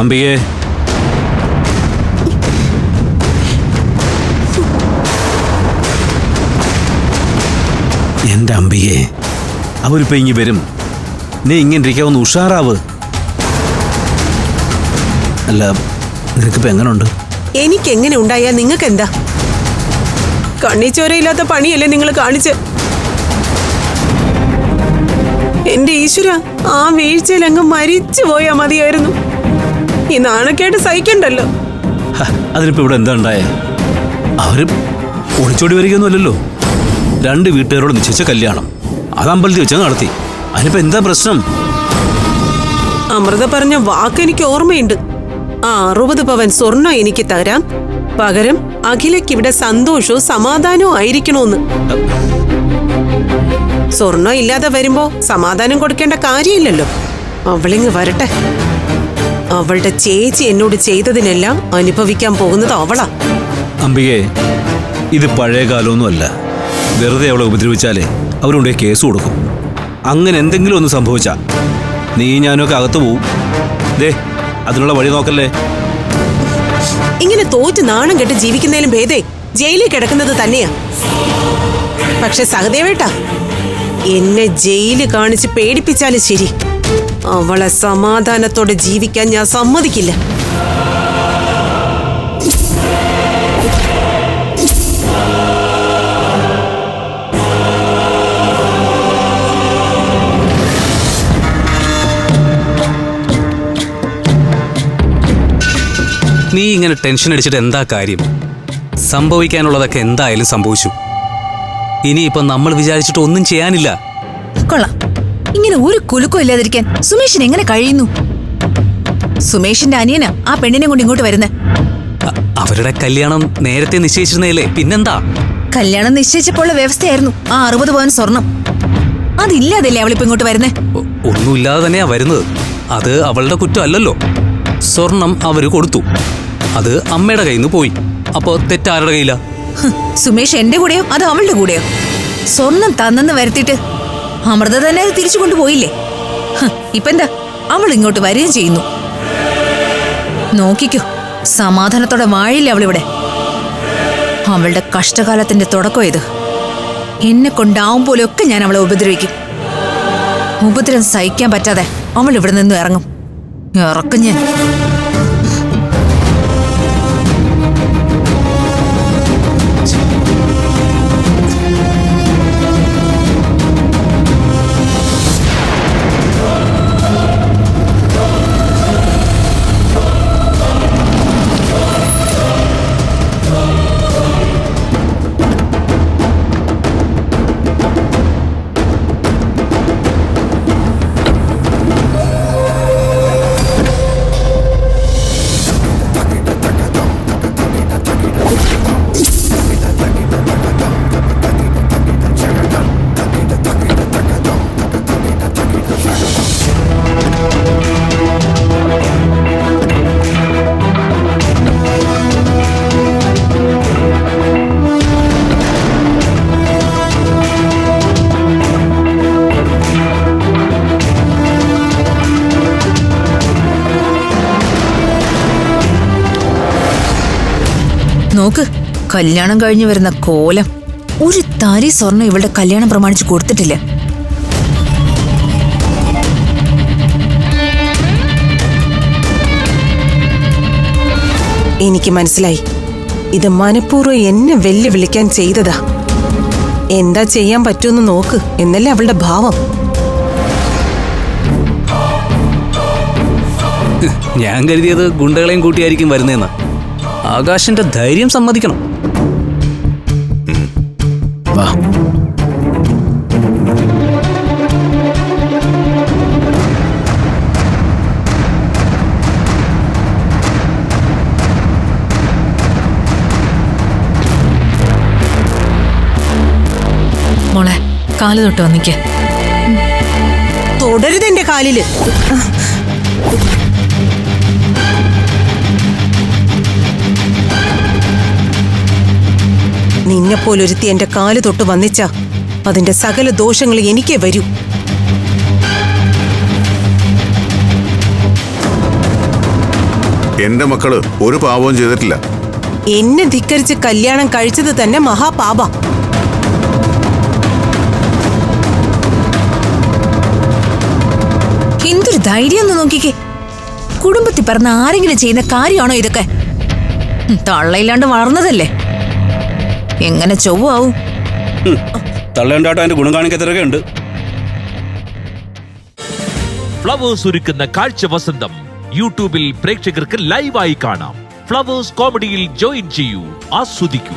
അമ്പികേ എന്റെ അമ്പിയെ? അവരിപ്പോ ഇങ്ങി വരും. നീ ഇങ്ങനെ ഇരിക്കാവുന്ന ഉഷാറാവ്. അല്ല നിനക്കിപ്പോ എങ്ങനുണ്ട്? എനിക്ക് എങ്ങനെ ഉണ്ടായാൽ നിങ്ങൾക്ക് എന്താ കണ്ണിച്ചോരയില്ലാത്ത പണിയല്ലേ നിങ്ങൾ കാണിച്ച്. എന്റെ ഈശ്വര ആ വീഴ്ചയിൽ അങ്ങ് മരിച്ചു പോയാ മതിയായിരുന്നു. നാണക്കേട്ട് സഹിക്കണ്ടല്ലോ. അതിനിപ്പോ ഇവിടെ എന്താ ഉണ്ടായേ? അവർ ഒളിച്ചോടി വരികയൊന്നുമല്ലല്ലോ. രണ്ട് വീട്ടുകാരോട് നിശ്ചയിച്ച കല്യാണം. അത് അമ്പലത്തിൽ വെച്ചാൽ നടത്തി. അതിനിപ്പോ എന്താ പ്രശ്നം? അമൃത പറഞ്ഞ വാക്ക് എനിക്ക് ഓർമ്മയുണ്ട്. ആ അറുപത് പവൻ സ്വർണം എനിക്ക് തരാം. പകരം അഖിലയ്ക്ക് ഇവിടെ സന്തോഷവും സമാധാനവും ആയിരിക്കണോന്ന്. സ്വർണം ഇല്ലാതെ വരുമ്പോ സമാധാനം കൊടുക്കേണ്ട കാര്യമില്ലല്ലോ. അവളിങ് വരട്ടെ. അവളുടെ ചേച്ചി എന്നോട് ചെയ്തതിനെല്ലാം അനുഭവിക്കാൻ പോകുന്നത് അവളാ. അമ്പികേ ഇത് പഴയ കാലമൊന്നുമല്ല. വെറുതെ അവളെ ഉപദ്രവിച്ചാലേ അവരുടെ കേസ് കൊടുക്കും. അങ്ങനെ എന്തെങ്കിലും ഒന്ന് സംഭവിച്ചാ നീ ഞാനൊക്കെ അകത്തു പോവും. ദേ അതിനുള്ള വഴി നോക്കല്ലേ. ഇങ്ങനെ തോറ്റ് നാണം കെട്ട് ജീവിക്കുന്നതിലും ഭേദേ ജയിലിൽ കിടക്കുന്നത് തന്നെയാ. പക്ഷെ സഹദേവേട്ടാ എന്നെ ജയിലിൽ കാണിച്ച് പേടിപ്പിച്ചാലും ശരി. അവളെ സമാധാനത്തോടെ ജീവിക്കാൻ ഞാൻ സമ്മതിക്കില്ല. നീ ഇങ്ങനെ ടെൻഷൻ അടിച്ചിട്ട് എന്താ കാര്യം? സംഭവിക്കാനുള്ളതൊക്കെ എന്തായാലും സംഭവിച്ചു. ഇനിയിപ്പം നമ്മൾ വിചാരിച്ചിട്ട് ഒന്നും ചെയ്യാനില്ല. കൊള്ളാം. ഇങ്ങനെ ഒരു കുലുക്കം ഇല്ലാതിരിക്കാൻ സുമേഷിന് എങ്ങനെ കഴിയുന്നു? സുമേഷിന്റെ അനിയനാ ആ പെണ്ണിനെ കൊണ്ട് ഇങ്ങോട്ട് വരുന്നത് അവരുടെ കല്യാണം നേരത്തെ നിശ്ചയിച്ചിരുന്നേലേ പിന്നെന്താ? കല്യാണം നിശ്ചയിച്ചപ്പോൾ വ്യവസ്ഥയായിരുന്നു ആ അറുപത് പവൻ സ്വർണം. അതില്ലാതല്ലേ അവളിപ്പോ ഇങ്ങോട്ട് വരുന്നേ? ഒന്നുമില്ലാതെ തന്നെയാ വരുന്നത്. അത് അവളുടെ കുറ്റം അല്ലല്ലോ. സ്വർണം അവർ കൊടുത്തു. അത് അമ്മയുടെ കയ്യിൽ നിന്ന് പോയി. അപ്പോ തെറ്റാരുടെ കയ്യിലാ? സുമേഷ് എന്റെ കൂടെയോ? അത് അവളുടെ കൂടെയോ? സ്വർണം തന്നെന്ന് വരുത്തിയിട്ട് അമൃത തന്നെ അത് തിരിച്ചു കൊണ്ടുപോയില്ലേ? ഇപ്പെന്താ? അവൾ ഇങ്ങോട്ട് വരികയും ചെയ്യുന്നു. നോക്കിക്കോ സമാധാനത്തോടെ വാഴില്ല അവളിവിടെ? അവളുടെ കഷ്ടകാലത്തിന്റെ തുടക്കം ഇത്? എന്നെ കൊണ്ടാവും പോലെയൊക്കെ ഞാൻ അവളെ ഉപദ്രവിക്കും. ഉപദ്രവം സഹിക്കാൻ പറ്റാതെ അവൾ ഇവിടെ നിന്ന് ഇറങ്ങും. ഇറക്കും ഞാൻ. നോക്ക് കല്യാണം കഴിഞ്ഞു വരുന്ന കോലം. ഒരു താരി സ്വർണം ഇവളുടെ കല്യാണം പ്രമാണിച്ച് കൊടുത്തിട്ടില്ല. എനിക്ക് മനസ്സിലായി. ഇത് മനഃപൂർവം എന്നെ വെല്ലുവിളിക്കാൻ ചെയ്തതാ. എന്താ ചെയ്യാൻ പറ്റുമെന്ന് നോക്ക് എന്നല്ലേ അവളുടെ ഭാവം. ഞാൻ കരുതിയത് ഗുണ്ടകളെയും കൂട്ടിയായിരിക്കും വരുന്നതെന്ന് ആകാശിന്റെ ധൈര്യം സമ്മതിക്കണം. വാ. മോളെ കാൽ തൊട്ട് വന്നിക്കേ. തുടരുത് എന്റെ കാലിൽ. നിന്നെപ്പോലൊരുത്തി എന്റെ കാൽ തൊട്ട് വന്നിച്ച അതിന്റെ സകല ദോഷങ്ങൾ എനിക്കേ വരൂ. എന്റെ മക്കൾ ഒരു പാപവും ചെയ്തിട്ടില്ല. എന്നെ ധിക്കരിച്ച് കല്യാണം കഴിച്ചത് തന്നെ മഹാപാപ. എന്തൊരു ധൈര്യം ഒന്ന് നോക്കിക്കേ. കുടുംബത്തിൽ പറഞ്ഞ ആരെങ്കിലും ചെയ്യുന്ന കാര്യമാണോ ഇതൊക്കെ? തള്ളയില്ലാണ്ട് വളർന്നതല്ലേ? എങ്ങനെ ചൊവ്വാവും? തള്ളേണ്ടാട്ടോ അതിന്റെ ഗുണം കാണിക്കത്തിലൊക്കെ ഉണ്ട്. ഫ്ലവേഴ്സ് ഒരുക്കുന്ന കാഴ്ച വസന്തം യൂട്യൂബിൽ പ്രേക്ഷകർക്ക് ലൈവായി കാണാം. ഫ്ലവേഴ്സ് കോമഡിയിൽ ജോയിൻ ചെയ്യൂ ആസ്വദിക്കൂ.